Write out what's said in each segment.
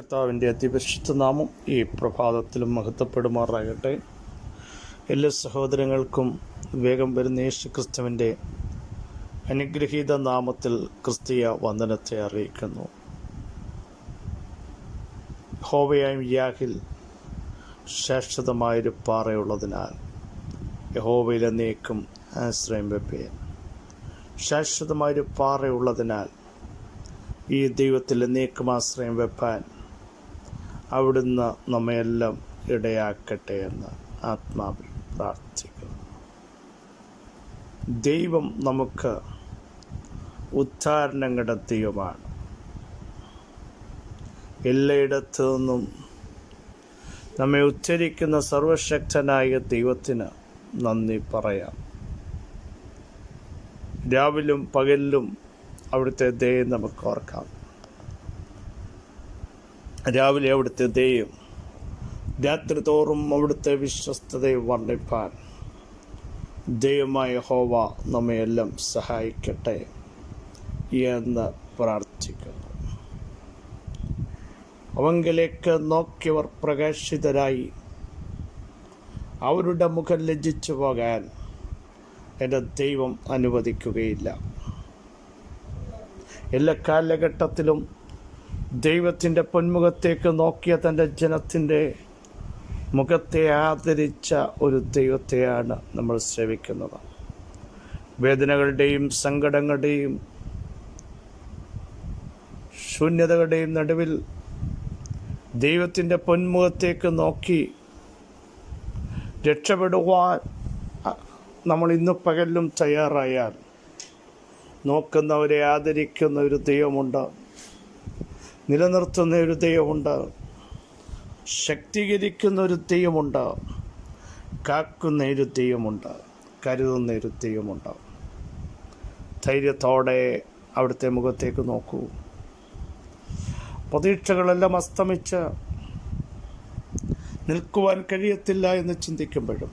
കർത്താവിന്റെ അതിപരിശുദ്ധ നാമം ഈ പ്രഭാതത്തിലും മഹത്വപ്പെടുമാറാകട്ടെ. എല്ലാ സഹോദരങ്ങൾക്കും വേഗം വരുന്ന യേശു ക്രിസ്തുവിന്റെ അനുഗ്രഹീത നാമത്തിൽ ക്രിസ്തീയ വന്ദനത്തെ അറിയിക്കുന്നു. ഹോവയായും യാഹിൽ ശാശ്വതമായൊരു പാറയുള്ളതിനാൽ യഹോവയിലെന്നേക്കും ആശ്രയം വെപ്പേ ശാശ്വതമായൊരു പാറയുള്ളതിനാൽ ഈ ദൈവത്തിൽ എന്നേക്കും ആശ്രയം വെപ്പാൻ അവിടുന്ന് നമ്മയെല്ലാം ഇടയാക്കട്ടെ എന്ന് ആത്മാവിൽ പ്രാർത്ഥിക്കുന്നു. ദൈവം നമുക്ക് ഉദ്ധാരണങ്ങളുടെ ദൈവമാണ് എല്ലായിടത്തു നിന്നും നമ്മെ ഉച്ചരിക്കുന്ന സർവശക്തനായ ദൈവത്തിന് നന്ദി പറയാം. രാവിലും പകലിലും അവിടുത്തെ ദയം നമുക്ക് ഓർക്കാം. രാവിലെ അവിടുത്തെ ദയം രാത്രി തോറും അവിടുത്തെ വിശ്വസ്തതയെ വർണിപ്പാൻ ദൈവമായ ഹോവ നമ്മയെല്ലാം സഹായിക്കട്ടെ എന്ന് പ്രാർത്ഥിക്കുന്നു. അവങ്കിലേക്ക് നോക്കിയവർ പ്രകാശിതരായി. അവരുടെ മുഖം ലജ്ജിച്ചു പോകാൻ എന്റെ ദൈവം അനുവദിക്കുകയില്ല. എല്ലാ കാലഘട്ടത്തിലും ദൈവത്തിന്റെ പൊന്മുഖത്തേക്ക് നോക്കിയ തന്റെ ജനത്തിന്റെ മുഖത്തെ ആദരിച്ച ഒരു ദൈവത്തെയാണ് നമ്മൾ ശ്രവിക്കുന്നത് വേദനകളുടെയും സങ്കടങ്ങളുടെയും ശൂന്യതകളുടെയും നടുവിൽ ദൈവത്തിന്റെ പൊന്മുഖത്തേക്ക് നോക്കി രക്ഷപ്പെടുവാൻ നമ്മൾ ഇന്ന് പകലും തയ്യാറായാൽ നോക്കുന്നവരെ ആദരിക്കുന്ന ഒരു ദൈവമുണ്ട്. നിലനിർത്തുന്ന ഒരു ദൈവമുണ്ട്. ശക്തീകരിക്കുന്ന ഒരു ദൈവമുണ്ട്. കാക്കുന്ന ഒരു ദൈവമുണ്ട്. കരുതുന്ന ഒരു ദൈവമുണ്ട്. ധൈര്യത്തോടെ അവിടുത്തെ മുഖത്തേക്ക് നോക്കൂ. പ്രതീക്ഷകളെല്ലാം അസ്തമിച്ച് നിൽക്കുവാൻ കഴിയത്തില്ല എന്ന് ചിന്തിക്കുമ്പോഴും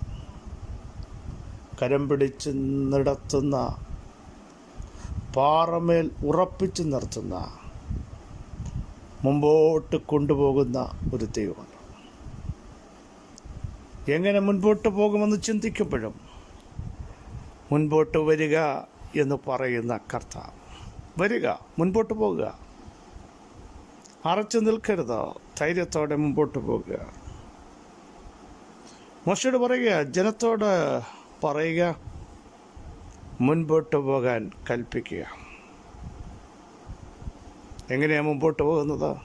കരം പിടിച്ച് നടത്തുന്ന പാറമേൽ ഉറപ്പിച്ചു നിർത്തുന്ന മുമ്പോട്ട് കൊണ്ടുപോകുന്ന ഒരു ദൈവമാണ് എങ്ങനെ മുൻപോട്ട് പോകുമെന്ന് ചിന്തിക്കുമ്പോഴും മുൻപോട്ട് വരിക എന്ന് പറയുന്ന കർത്താവ്. വരിക മുൻപോട്ട് പോകുക. അറച്ചു നിൽക്കരുത് ധൈര്യത്തോടെ മുമ്പോട്ട് പോകുക. മോശയോട് പറയുക ജനത്തോട് പറയുക മുൻപോട്ട് പോകാൻ കൽപ്പിക്കുക. എങ്ങനെയാണ് മുമ്പോട്ട് പോകുന്നത്?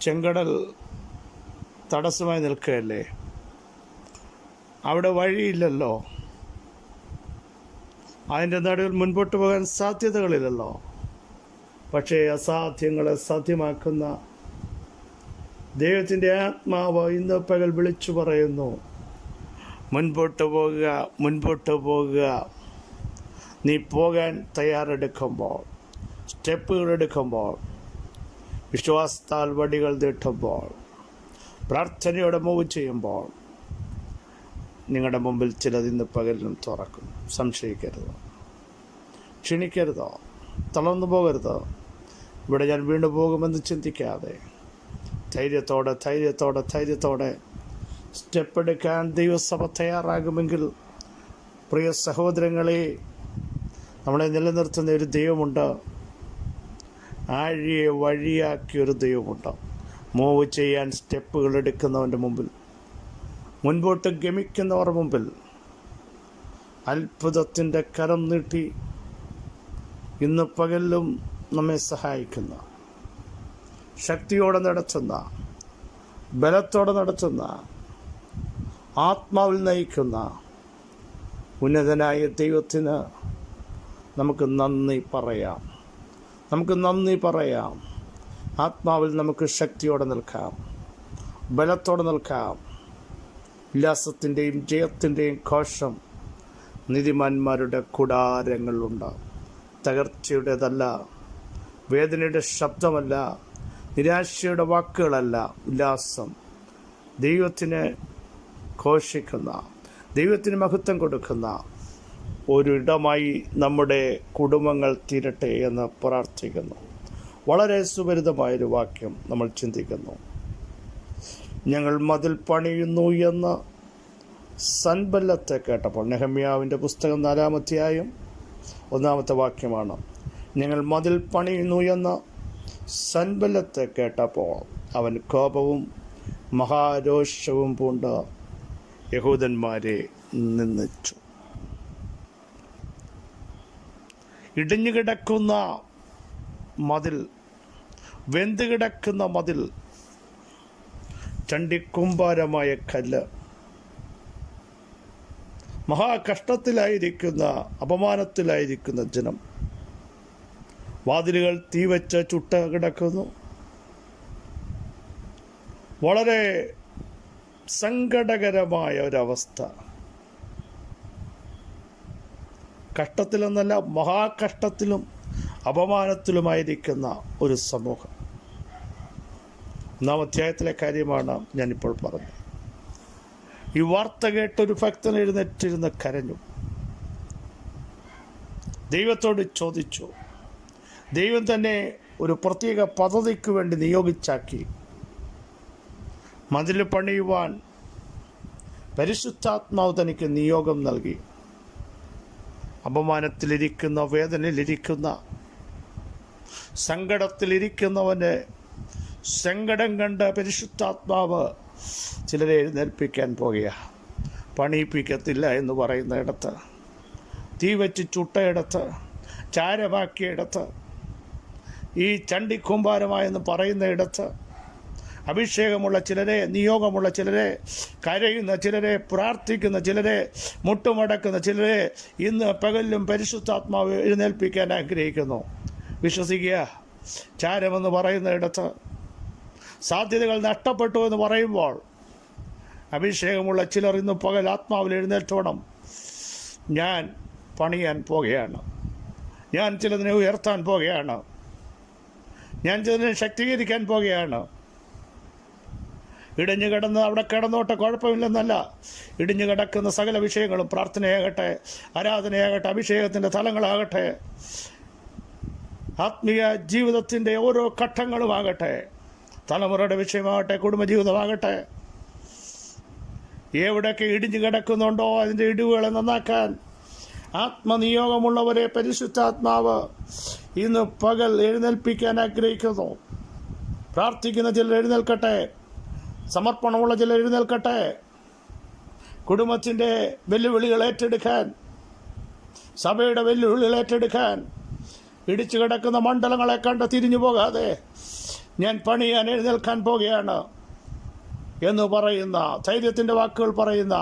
ചെങ്കടൽ തടസ്സമായി നിൽക്കുകയല്ലേ? അവിടെ വഴിയില്ലല്ലോ. അതിന്റെ നടുവിൽ മുൻപോട്ട് പോകാൻ സാധ്യതകളില്ലല്ലോ. പക്ഷേ അസാധ്യങ്ങളെ സാധ്യമാക്കുന്ന ദൈവത്തിന്റെ ആത്മാവ് ഇന്ന് പകൽ വിളിച്ചു പറയുന്നു. മുൻപോട്ട് പോകുക മുൻപോട്ട് പോകുക. നീ പോകാൻ തയ്യാറെടുക്കുമ്പോൾ സ്റ്റെപ്പുകൾ എടുക്കുമ്പോൾ വിശ്വാസത്താൽ വടികൾ തീട്ടുമ്പോൾ പ്രാർത്ഥനയോടെ മൂവ് ചെയ്യുമ്പോൾ നിങ്ങളുടെ മുമ്പിൽ ചിലത് ഇന്ന് പകലിനും തുറക്കും. സംശയിക്കരുത്. ക്ഷണിക്കരുതോ. തളർന്നു പോകരുത്. ഇവിടെ ഞാൻ വീണ്ടും പോകുമെന്ന് ചിന്തിക്കാതെ ധൈര്യത്തോടെ ധൈര്യത്തോടെ ധൈര്യത്തോടെ സ്റ്റെപ്പ് എടുക്കാൻ ദൈവസഭ തയ്യാറാകുമെങ്കിൽ പ്രിയ സഹോദരങ്ങളെ നമ്മളെ നിലനിർത്തുന്ന ഒരു ദൈവമുണ്ട്. ആഴിയെ വഴിയാക്കിയൊരു ദൈവമുണ്ടാവും. മൂവ് ചെയ്യാൻ സ്റ്റെപ്പുകൾ എടുക്കുന്നവന്റെ മുമ്പിൽ. മുൻപോട്ട് ഗമിക്കുന്നവർ മുമ്പിൽ. അത്ഭുതത്തിന്റെ കരം നീട്ടി ഇന്ന് പകലിലും നമ്മെ സഹായിക്കുന്ന ശക്തിയോടെ നടത്തുന്ന ബലത്തോടെ നടത്തുന്ന ആത്മാവിൽ നയിക്കുന്ന ഉന്നതനായ ദൈവത്തിന് നമുക്ക് നന്ദി പറയാം. നമുക്ക് നന്ദി പറയാം. ആത്മാവിൽ നമുക്ക് ശക്തിയോടെ നിൽക്കാം. ബലത്തോടെ നിൽക്കാം. ഉല്ലാസത്തിന്റെയും ജയത്തിന്റെയും ഘോഷം നിധിമാന്മാരുടെ കുടാരങ്ങളുണ്ട് തകർച്ചയുടേതല്ല വേദനയുടെ ശബ്ദമല്ല നിരാശയുടെ വാക്കുകളല്ല ഉല്ലാസം ദൈവത്തിന് ഘോഷിക്കുന്ന ദൈവത്തിന് മഹത്വം കൊടുക്കുന്ന ഒരിടമായി നമ്മുടെ കുടുംബങ്ങൾ തീരട്ടെ എന്ന് പ്രാർത്ഥിക്കുന്നു. വളരെ സുപരിതമായൊരു വാക്യം നമ്മൾ ചിന്തിക്കുന്നു. ഞങ്ങൾ മതിൽ പണിയുന്നു എന്ന് സൻബല്ലത്തെ കേട്ടപ്പോൾ നെഹമ്യാവിന്റെ പുസ്തകം നാലാമധ്യായം ഒന്നാമത്തെ വാക്യമാണ്. ഞങ്ങൾ മതിൽ പണിയുന്നു എന്ന് സൻബല്ലത്തെ കേട്ടപ്പോൾ അവൻ കോപവും മഹാരോഷവും പൂണ്ട യഹൂദന്മാരെ നിന്ദിച്ചു. ഇടിഞ്ഞു കിടക്കുന്ന മതിൽ വെന്ത് കിടക്കുന്ന മതിൽ ചണ്ടിക്കുംഭാരമായ കല്ല്. മഹാകഷ്ടത്തിലായിരിക്കുന്ന അപമാനത്തിലായിരിക്കുന്ന ജനം. വാതിലുകൾ തീവച്ച് ചുട്ട കിടക്കുന്നു. വളരെ സങ്കടകരമായ ഒരവസ്ഥ. കഷ്ടത്തിലെന്നല്ല മഹാകഷ്ടത്തിലും അപമാനത്തിലുമായിരിക്കുന്ന ഒരു സമൂഹം. ഒന്നാം അധ്യായത്തിലെ കാര്യമാണ് ഞാനിപ്പോൾ പറഞ്ഞത്. ഈ വാർത്ത കേട്ടൊരു ഭക്തൻ എഴുന്നേറ്റിരുന്ന് കരഞ്ഞു. ദൈവത്തോട് ചോദിച്ചു ദൈവം തന്നെ ഒരു പ്രത്യേക പദ്ധതിക്ക് വേണ്ടി നിയോഗിച്ചാക്കി. മതിൽ പണിയുവാൻ പരിശുദ്ധാത്മാവ് തനിക്ക് നിയോഗം നൽകി. അപമാനത്തിലിരിക്കുന്ന വേദനയിലിരിക്കുന്ന സങ്കടത്തിലിരിക്കുന്നവന് സങ്കടം കണ്ട പരിശുദ്ധാത്മാവ് ചിലരെ എഴുന്നേൽപ്പിക്കാൻ പോകുക. പണിയിപ്പിക്കത്തില്ല എന്ന് പറയുന്ന ഇടത്ത് തീ വെച്ച് ചുട്ടയിടത്ത് ചാരമാക്കിയിടത്ത് ഈ ചണ്ടിക്കൂമ്പാരമായെന്ന് പറയുന്ന ഇടത്ത് അഭിഷേകമുള്ള ചിലരെ നിയോഗമുള്ള ചിലരെ കരയുന്ന ചിലരെ പ്രാർത്ഥിക്കുന്ന ചിലരെ മുട്ടുമടക്കുന്ന ചിലരെ ഇന്ന് പകലിലും പരിശുദ്ധാത്മാവ് എഴുന്നേൽപ്പിക്കാൻ ആഗ്രഹിക്കുന്നു. വിശ്വസിക്കുക ചാരമെന്ന് പറയുന്നിടത്ത് സാധ്യതകൾ നഷ്ടപ്പെട്ടു എന്ന് പറയുമ്പോൾ അഭിഷേകമുള്ള ചിലർ ഇന്ന് പകൽ ആത്മാവിൽ എഴുന്നേറ്റോണം ഞാൻ പണിയാൻ പോകുകയാണ് ഞാൻ ചിലതിനെ ഉയർത്താൻ പോകുകയാണ് ഞാൻ ചിലതിനെ ശക്തീകരിക്കാൻ പോകുകയാണ് ഇടിഞ്ഞു കിടന്ന് അവിടെ കിടന്നോട്ടെ കുഴപ്പമില്ലെന്നല്ല. ഇടിഞ്ഞു കിടക്കുന്ന സകല വിഷയങ്ങളും പ്രാർത്ഥനയാകട്ടെ ആരാധനയാകട്ടെ അഭിഷേകത്തിന്റെ തലങ്ങളാകട്ടെ ആത്മീയ ജീവിതത്തിന്റെ ഓരോ ഘട്ടങ്ങളുമാകട്ടെ തലമുറയുടെ വിഷയമാകട്ടെ കുടുംബജീവിതമാകട്ടെ. എവിടെയൊക്കെ ഇടിഞ്ഞു കിടക്കുന്നുണ്ടോ അതിന്റെ ഇടിവുകളെ നന്നാക്കാൻ ആത്മനിയോഗമുള്ളവരെ പരിശുദ്ധാത്മാവ് ഇന്ന് പകൽ എഴുന്നേൽപ്പിക്കാൻ ആഗ്രഹിക്കുന്നു. പ്രാർത്ഥിക്കുന്ന ചിലർ എഴുന്നേൽക്കട്ടെ. സമർപ്പണമുള്ള ചിലർ എഴുന്നേൽക്കട്ടെ. കുടുംബത്തിന്റെ വെല്ലുവിളികൾ ഏറ്റെടുക്കാൻ സഭയുടെ വെല്ലുവിളികൾ ഏറ്റെടുക്കാൻ ഇടിച്ചു കിടക്കുന്ന മണ്ഡലങ്ങളെ കണ്ട് തിരിഞ്ഞു പോകാതെ ഞാൻ പണിയാൻ എഴുന്നേൽക്കാൻ പോകുകയാണ് എന്ന് പറയുന്ന ധൈര്യത്തിന്റെ വാക്കുകൾ പറയുന്ന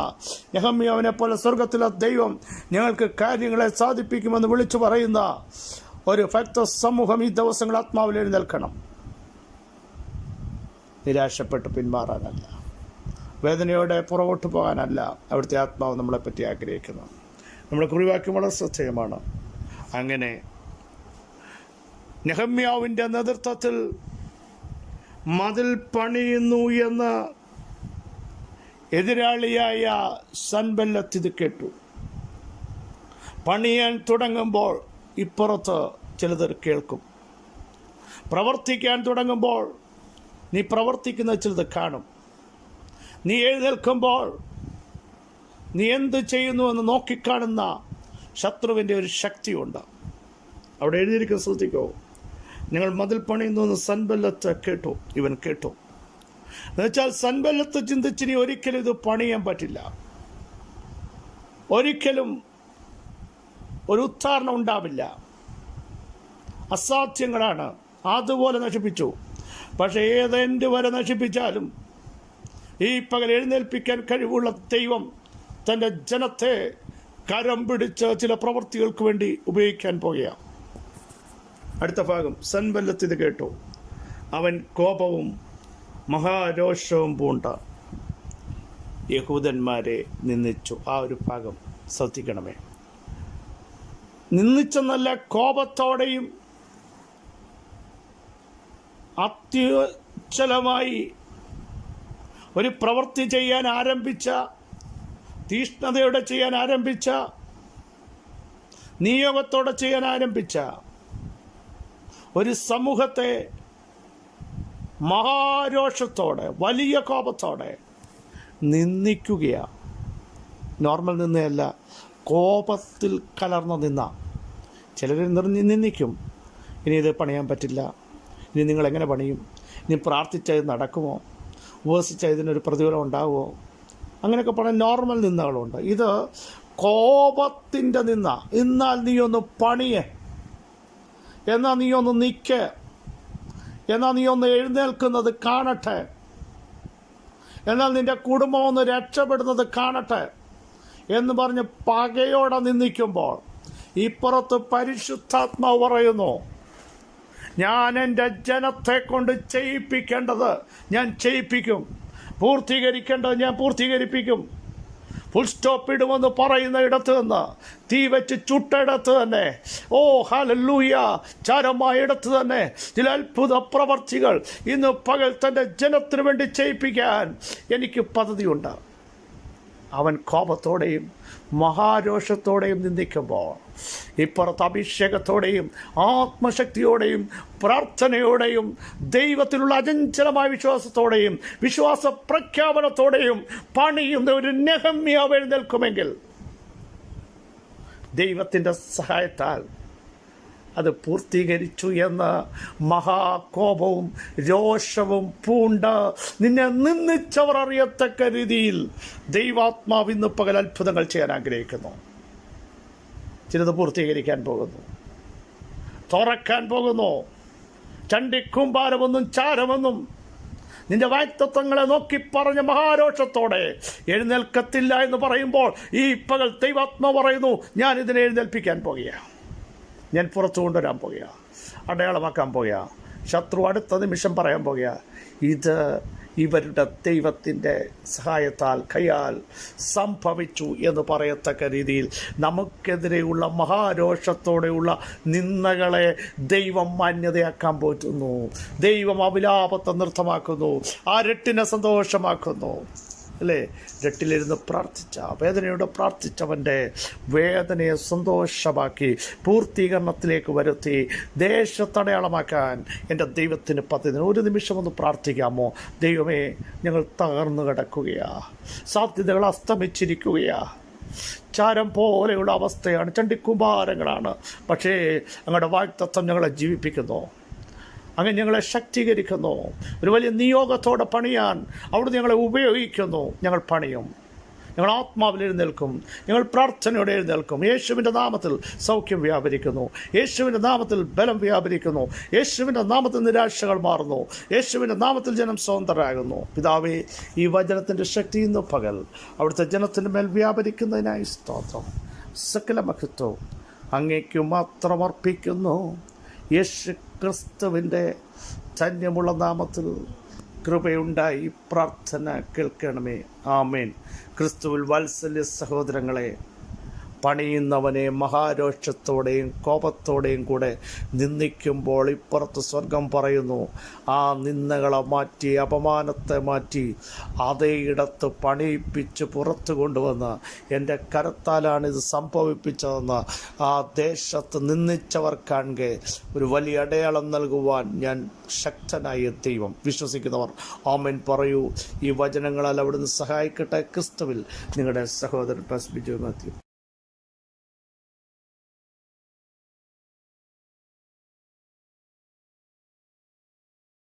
യഹമ്യാവിനെ പോലെ സ്വർഗത്തിലെ ദൈവം ഞങ്ങൾക്ക് കാര്യങ്ങളെ സാധിപ്പിക്കുമെന്ന് വിളിച്ചു പറയുന്ന ഒരു ഭക്ത സമൂഹം ഈ ദിവസങ്ങൾ ആത്മാവിൽ എഴുന്നേൽക്കണം. നിരാശപ്പെട്ട് പിന്മാറാനല്ല. വേദനയോടെ പുറകോട്ട് പോകാനല്ല അവിടുത്തെ ആത്മാവ് നമ്മളെപ്പറ്റി ആഗ്രഹിക്കുന്നു. നമ്മുടെ കുറിവാക്യം വളരെ ശ്രദ്ധേയമാണ്. അങ്ങനെ നെഹമ്യാവിന്റെ നേതൃത്വത്തിൽ മതിൽ പണിയുന്നു എന്ന് എതിരാളിയായ സൻബല്ലത്ത് ഇത് കേട്ടു. പണിയാൻ തുടങ്ങുമ്പോൾ ഇപ്പുറത്ത് ചിലതർ കേൾക്കും. പ്രവർത്തിക്കാൻ തുടങ്ങുമ്പോൾ നീ പ്രവർത്തിക്കുന്ന ചിലത് കാണും. നീ എഴുന്നേൽക്കുമ്പോൾ നീ എന്ത് ചെയ്യുന്നു എന്ന് നോക്കിക്കാണുന്ന ശത്രുവിന്റെ ഒരു ശക്തിയുണ്ട്. അവിടെ എഴുതിയിരിക്കുന്ന ശ്രദ്ധിക്കോ. നിങ്ങൾ മതിൽ പണിയുന്നു എന്ന് സൻബല്ലത്ത് കേട്ടു. ഇവൻ കേട്ടു. എന്നുവെച്ചാൽ സൻബല്ലത്ത് ചിന്തിച്ചിനി ഒരിക്കലും ഇത് പണിയാൻ പറ്റില്ല. ഒരിക്കലും ഒരു ഉദ്ധാരണം ഉണ്ടാവില്ല. അസാധ്യങ്ങളാണ്. അതുപോലെ നശിപ്പിച്ചു. പക്ഷേ ഏതെന്റ് വരെ നശിപ്പിച്ചാലും ഈ പകൽ എഴുന്നേൽപ്പിക്കാൻ കഴിവുള്ള ദൈവം തന്റെ ജനത്തെ കരം പിടിച്ച് ചില പ്രവൃത്തികൾക്ക് വേണ്ടി ഉപയോഗിക്കാൻ പോകുകയാണ് അടുത്ത ഭാഗം സൻബല്ലത്ത് ഇത് കേട്ടു. അവൻ കോപവും മഹാരോഷവും പൂണ്ട. യഹൂദന്മാരെ നിന്ദിച്ചു. ആ ഒരു ഭാഗം ശ്രദ്ധിക്കണമേ. നിന്ദിച്ചെന്നല്ല കോപത്തോടെയും അത്യുജ്വലമായി ഒരു പ്രവൃത്തി ചെയ്യാൻ ആരംഭിച്ച തീഷ്ണതയോടെ ചെയ്യാൻ ആരംഭിച്ച നിയോഗത്തോടെ ചെയ്യാൻ ആരംഭിച്ച ഒരു സമൂഹത്തെ മഹാരോഷത്തോടെ വലിയ കോപത്തോടെ നിന്ദിക്കുകയാണ് നോർമൽ നിന്നയല്ല കോപത്തിൽ കലർന്ന നിന്ന. ചിലർ നിറഞ്ഞ് നിന്ദിക്കും. ഇനി ഇത് പണിയാൻ പറ്റില്ല. ഇനി നിങ്ങൾ എങ്ങനെ പണിയും? ഇനി പ്രാർത്ഥിച്ചത് നടക്കുമോ? ഉപസിച്ചാൽ ഇതിനൊരു പ്രതിഫലം ഉണ്ടാകുമോ അങ്ങനെയൊക്കെ പറഞ്ഞ നോർമൽ നിന്നകളുണ്ട് ഇത് കോപത്തിന്റെ നിന്ന എന്നാൽ നീ ഒന്ന് പണിയേ. എന്നാൽ നീ ഒന്ന് നിൽക്ക് എന്നാൽ നീ ഒന്ന് എഴുന്നേൽക്കുന്നത് കാണട്ടെ. എന്നാൽ നിന്റെ കുടുംബം ഒന്ന് രക്ഷപ്പെടുന്നത് കാണട്ടെ എന്ന് പറഞ്ഞ് പകയോടെ നിന്നിക്കുമ്പോൾ ഇപ്പുറത്ത് പരിശുദ്ധാത്മാവ് പറയുന്നു ഞാൻ എന്റെ ജനത്തെ കൊണ്ട് ചെയ്യിപ്പിക്കേണ്ടത് ഞാൻ ചെയ്യിപ്പിക്കും. പൂർത്തീകരിക്കേണ്ടത് ഞാൻ പൂർത്തീകരിപ്പിക്കും. ഫുൾ സ്റ്റോപ്പ് ഇടുമെന്ന് പറയുന്ന ഇടത്ത് നിന്ന് തീ വെച്ച് ചുട്ടയിടത്ത് തന്നെ ഓ ഹലല്ലൂയ ചരമായ ഇടത്ത് തന്നെ ചില അത്ഭുത പ്രവർത്തികൾ ഇന്ന് പകൽ തന്റെ ജനത്തിനു വേണ്ടി ചെയ്യിപ്പിക്കാൻ എനിക്ക് പദ്ധതിയുണ്ട്. അവൻ കോപത്തോടെയും മഹാരോഷത്തോടെയും നിന്ദിക്കുമ്പോൾ ഇപ്പുറത്ത് അഭിഷേകത്തോടെയും ആത്മശക്തിയോടെയും പ്രാർത്ഥനയോടെയും ദൈവത്തിലുള്ള അചഞ്ചലമായ വിശ്വാസത്തോടെയും വിശ്വാസ പ്രഖ്യാപനത്തോടെയും പണിയുന്ന ഒരു നെഹമ്യ എഴുന്നേൽക്കുമെങ്കിൽ ദൈവത്തിന്റെ സഹായത്താൽ അത് പൂർത്തീകരിച്ചു എന്ന് മഹാകോപവും രോഷവും പൂണ്ട നിന്നെ നിന്നിച്ചവർ അറിയത്തക്ക രീതിയിൽ ദൈവാത്മാവ് ഇന്ന് പകൽ അത്ഭുതങ്ങൾ ചെയ്യാൻ ആഗ്രഹിക്കുന്നു. ചിലത് പൂർത്തീകരിക്കാൻ പോകുന്നു. തുറക്കാൻ പോകുന്നു. ചണ്ടിക്കൂമ്പാരമെന്നും ചാരമെന്നും നിന്റെ വാക്തത്വങ്ങളെ നോക്കി പറഞ്ഞ മഹാരോഷത്തോടെ എഴുന്നേൽക്കത്തില്ല എന്ന് പറയുമ്പോൾ ഈ പകൽ ദൈവാത്മ പറയുന്നു ഞാൻ ഇതിനെ എഴുന്നേൽപ്പിക്കാൻ പോകുകയാണ്. ഞാൻ പുറത്തു കൊണ്ടുവരാൻ പോകുകയാണ് അടയാളമാക്കാൻ പോകുകയാണ് ശത്രു അടുത്ത നിമിഷം പറയാൻ പോകുക ഇത് ഇവരുടെ ദൈവത്തിന്റെ സഹായത്താൽ കയ്യാൽ സംഭവിച്ചു എന്ന് പറയത്തക്ക രീതിയിൽ നമുക്കെതിരെയുള്ള മഹാരോഷത്തോടെയുള്ള നിന്ദകളെ ദൈവം മാന്യതയാക്കാൻ പോറ്റുന്നു. ദൈവം അവിലാപത്തെ നൃത്തമാക്കുന്നു. ആ രട്ടിനെ സന്തോഷമാക്കുന്നു. അല്ലേ? രട്ടിലിരുന്ന് പ്രാർത്ഥിച്ച വേദനയോടെ പ്രാർത്ഥിച്ചവന്റെ വേദനയെ സന്തോഷമാക്കി പൂർത്തീകരണത്തിലേക്ക് വരുത്തി ദേശത്തടയാളമാക്കാൻ എന്റെ ദൈവത്തിന് പദ്ധതി. ഒരു നിമിഷം ഒന്ന് പ്രാർത്ഥിക്കാമോ? ദൈവമേ ഞങ്ങൾ തകർന്നു കിടക്കുകയാ. സാധ്യതകൾ അസ്തമിച്ചിരിക്കുകയാ. ചാരം പോലെയുള്ള അവസ്ഥയാണ്. ചണ്ടിക്കുമ്പാരങ്ങളാണ്. പക്ഷേ ഞങ്ങളുടെ വാക്തത്വം ഞങ്ങളെ ജീവിപ്പിക്കുന്നു. അങ്ങനെ ഞങ്ങളെ ശക്തീകരിക്കുന്നു. ഒരു വലിയ നിയോഗത്തോടെ പണിയാൻ അവിടുന്ന് ഞങ്ങളെ ഉപയോഗിക്കുന്നു. ഞങ്ങൾ പണിയും. ഞങ്ങൾ ആത്മാവിൽ എഴുന്നേൽക്കും. ഞങ്ങൾ പ്രാർത്ഥനയോടെ എഴുന്നേൽക്കും. യേശുവിന്റെ നാമത്തിൽ സൗഖ്യം വ്യാപരിക്കുന്നു. യേശുവിന്റെ നാമത്തിൽ ബലം വ്യാപരിക്കുന്നു. യേശുവിന്റെ നാമത്തിൽ നിരാശകൾ മാറുന്നു. യേശുവിന്റെ നാമത്തിൽ ജനം സ്വതന്ത്രരാകുന്നു. പിതാവേ ഈ വചനത്തിന്റെ ശക്തി ഇന്ന് പകൽ അവിടുത്തെ ജനത്തിന്റെ മേൽ വ്യാപരിക്കുന്നതിനായി സ്തോത്രം. സകല മഹത്വം അങ്ങേക്കു മാത്രം അർപ്പിക്കുന്നു. യേശു ക്രിസ്തുവിന്റെ ധന്യമുള്ള നാമത്തിൽ കൃപയുണ്ടായി. പ്രാർത്ഥന കേൾക്കണമേ. ആമേൻ. ക്രിസ്തുവിൽ വാത്സല്യ സഹോദരങ്ങളെ പണിയുന്നവനെ മഹാരോക്ഷത്തോടെയും കോപത്തോടെയും കൂടെ നിന്ദിക്കുമ്പോൾ ഇപ്പുറത്ത് സ്വർഗം പറയുന്നു ആ നിന്ദകളെ മാറ്റി അപമാനത്തെ മാറ്റി അതേ ഇടത്ത് പണിയിപ്പിച്ച് പുറത്തു കൊണ്ടുവന്ന് എന്റെ കരത്താലാണ് ഇത് സംഭവിപ്പിച്ചതെന്ന് ആ ദേശത്ത് നിന്ദിച്ചവർ കാണുക. ഒരു വലിയ അടയാളം നൽകുവാൻ ഞാൻ ശക്തനായ ദൈവം വിശ്വസിക്കുന്നവർ ഓമൻ പറയൂ. ഈ വചനങ്ങളാൽ അവിടുന്ന് സഹായിക്കട്ടെ ക്രിസ്തുവിൽ. നിങ്ങളുടെ സഹോദരൻ പസ് ബിജു മാത്യു